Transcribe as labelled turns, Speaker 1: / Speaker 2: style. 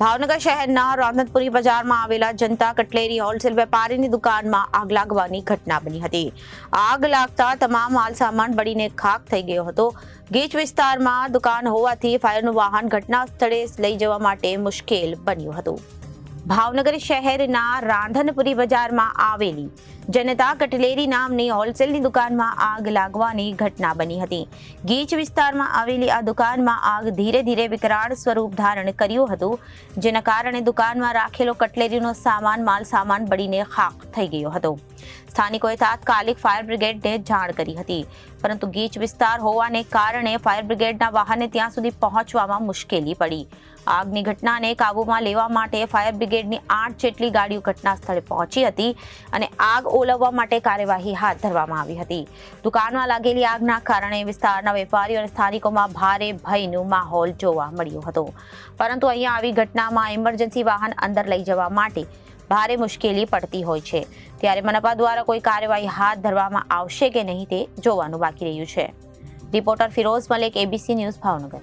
Speaker 1: ભાવનગર શહેરના રાંધનપુરી બજારમાં આવેલા જનતા કટલેરી હોલસેલ વેપારીની દુકાનમાં આગ લાગવાની ઘટના બની હતી. આગ લાગતા તમામ માલ સામાન બળીને ખાક થઈ ગયો હતો. ગીચ વિસ્તારમાં દુકાન હોવાથી ફાયરનું વાહન ઘટના સ્થળે લઈ જવા માટે મુશ્કેલ બન્યું હતું. ભાવનગર શહેરના રાંધનપુરી બજારમાં આવેલી જનતા કટલેરી નામની હોલસેલની દુકાનમાં આગ લાગવાની ઘટના બની હતી. ગીચ વિસ્તારમાં આવેલી આ દુકાનમાં આગ ધીરે ધીરે વિકરાળ સ્વરૂપ ધારણ કર્યું હતું, જેના કારણે દુકાનમાં રાખેલો કટલેરીનો સામાન માલ સામાન બળીને ખાક થઈ ગયો હતો. સ્થાનિકોએ તાત્કાલિક ફાયર બ્રિગેડને જાણ કરી હતી, પરંતુ ગીચ વિસ્તાર હોવાને કારણે ફાયર બ્રિગેડના વાહને ત્યાં સુધી પહોંચવામાં મુશ્કેલી પડી. આગની ઘટનાને કાબૂમાં લેવા માટે ફાયર બ્રિગેડની આઠ જેટલી ગાડીઓ ઘટના સ્થળે પહોંચી હતી અને આગ ઓલવવા માટે કાર્યવાહી હાથ ધરવામાં આવી હતી. દુકાનમાં લાગેલી આગના કારણે વિસ્તારના વેપારીઓ અને સ્થાનિકોમાં ભારે ભયનો માહોલ જોવા મળ્યો હતો. પરંતુ અહીંયા આવી ઘટનામાં ઇમરજન્સી વાહન અંદર લઈ જવા માટે ભારે મુશ્કેલી પડતી હોય છે. ત્યારે મનપા દ્વારા કોઈ કાર્યવાહી હાથ ધરવામાં આવશે કે નહીં તે જોવાનું બાકી રહ્યું છે. Reporter Firoz Malek, ABC news Bhavnagar.